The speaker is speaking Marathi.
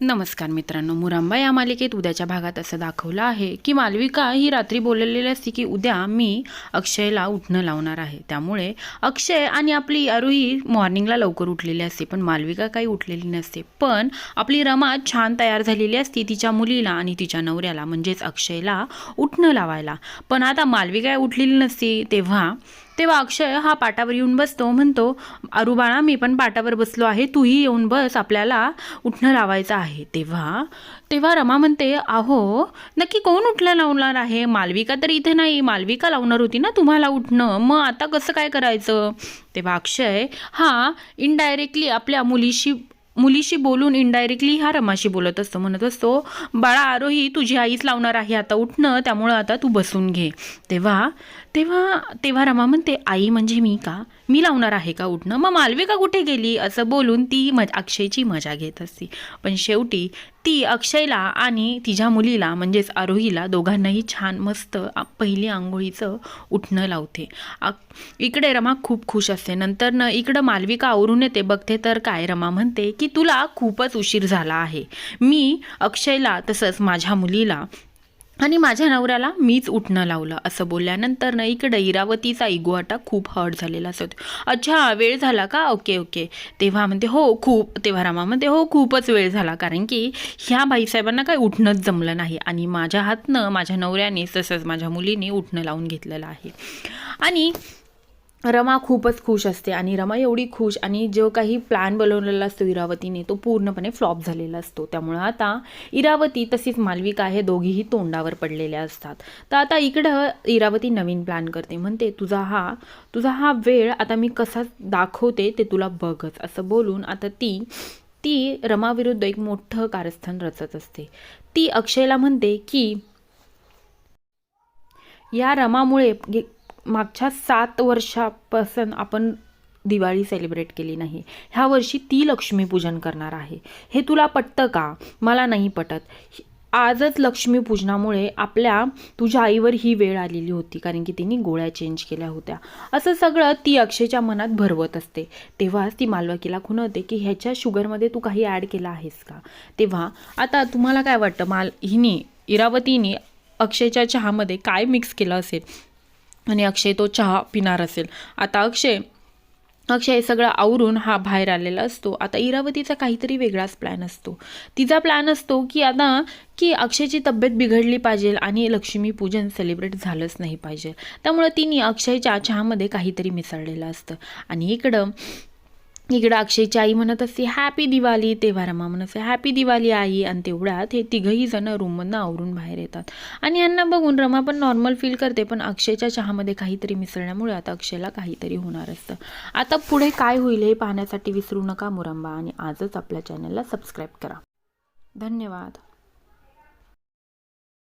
नमस्कार मित्रांनो मुरांबा या मालिकेत उद्याच्या भागात असं दाखवलं आहे की मालविका ही रात्री बोललेली असते की उद्या मी अक्षयला उठणं लावणार आहे. त्यामुळे अक्षय आणि आपली अरुही मॉर्निंगला लवकर उठलेली असते पण मालविका काही उठलेली नसते. पण आपली रमा छान तयार झालेली असते तिच्या मुलीला आणि तिच्या नवऱ्याला म्हणजेच अक्षयला उठणं लावायला. पण आता मालविका उठलेली नसते तेव्हा तेव्हा अक्षय हा पाटावर येऊन बसतो म्हणतो अरुबाळा मी पण पाटावर बसलो आहे तूही येऊन बस आपल्याला उठणं लावायचं आहे. तेव्हा तेव्हा रमा म्हणते अहो नक्की कोण उठलं लावणार आहे? मालविका तर इथे नाही मालविका लावणार होती ना तुम्हाला उठणं मग आता कसं काय करायचं? तेव्हा अक्षय हा इनडायरेक्टली आपल्या मुलीशी मुलीशी बोलून इनडायरेक्टली हा रमाशी बोलत असतो. म्हणत असतो बाळा आरोही तुझी आईच लावणार आहे. आता उठणं त्यामुळं आता तू बसून घे. तेव्हा तेव्हा तेव्हा रमा म्हणते आई म्हणजे मी का? मी लावणार आहे का उठणं मग मालविका कुठे गेली? असं बोलून ती मज अक्षयची मजा घेत असते. पण शेवटी ती अक्षयला आणि तिच्या मुलीला म्हणजेच आरोहीला दोघांनाही छान मस्त पहिली आंघोळीचं उठणं लावते. आ- इकडे रमा खूप खुश असते. नंतर न इकडं मालविका आवरून येते? बघते तर काय? रमा म्हणते की की तुला खूपच उशीर झाला आहे. मी अक्षयला तसंच माझ्या मुलीला आणि माझ्या नवऱ्याला मीच उठणं लावलं असं बोलल्यानंतर ना इकडं इरावतीचा इगोआटा खूप हर्ट झालेला असतो. अच्छा वेळ झाला का? ओके ओके तेव्हा म्हणते हो खूप तेव्हा रामा म्हणते हो खूपच वेळ झाला. कारण की ह्या बाईसाहेबांना काय उठणंच जमलं नाही. आणि माझ्या हातनं माझ्या नवऱ्याने तसंच माझ्या मुलीने उठणं लावून घेतलेलं आहे. आणि रमा खूपच खुश असते आणि रमा एवढी खुश आणि जो काही प्लॅन बनवलेला असतो इरावतीने तो पूर्णपणे फ्लॉप झालेला असतो. त्यामुळं आता इरावती तशीच मालविका हे दोघीही तोंडावर पडलेल्या असतात. तर आता इकडं इरावती नवीन प्लॅन करते. म्हणते तुझा हा तुझा हा वेळ आता मी कसा दाखवते ते तुला बघच. असं बोलून आता ती ती रमाविरुद्ध एक मोठं कारस्थान रचत असते. ती अक्षयला म्हणते की या रमामुळे मागच्या सात वर्षापासून आपण दिवाळी सेलिब्रेट केली नाही. ह्या वर्षी ती लक्ष्मीपूजन करणार आहे. हे तुला पटतं का? मला नाही पटत. आजच लक्ष्मीपूजनामुळे आपल्या तुझ्या आईवर ही वेळ आलेली होती कारण की तिने गोळ्या चेंज केल्या होत्या. असं सगळं ती अक्षयच्या मनात भरवत असते. तेव्हाच ती मालवकीला खुणवते की ह्याच्या शुगरमध्ये तू काही ॲड केलं आहेस का? तेव्हा आता तुम्हाला काय वाटतं? माल हिने इरावतीने अक्षयच्या चहामध्ये काय मिक्स केलं असेल? आणि अक्षय तो चहा पिणार असेल. आता अक्षय अक्षय सगळं आवरून हा बाहेर आलेला असतो. आता इरावतीचा काहीतरी वेगळाच प्लॅन असतो. तिचा प्लॅन असतो की आता की अक्षयची तब्येत बिघडली पाहिजे आणि लक्ष्मीपूजन सेलिब्रेट झालंच नाही पाहिजे. त्यामुळं तिने अक्षयच्या चहामध्ये काहीतरी मिसळलेलं असतं. आणि इकडं इकडं अक्षयची आई म्हणत असते हॅपी दिवाळी तेव्हा रमा म्हणत असते हॅपी दिवाळी आई. आणि तेवढ्यात हे तिघही जण रूममधनं आवरून बाहेर येतात. आणि यांना बघून रमा पण नॉर्मल फील करते पण अक्षयच्या चहामध्ये काहीतरी मिसळल्यामुळे आता अक्षयला काहीतरी होणार असतं. आता पुढे काय होईल हे पाहण्यासाठी विसरू नका मुरंबा आणि आजच आपल्या चॅनलला सबस्क्राईब करा. धन्यवाद.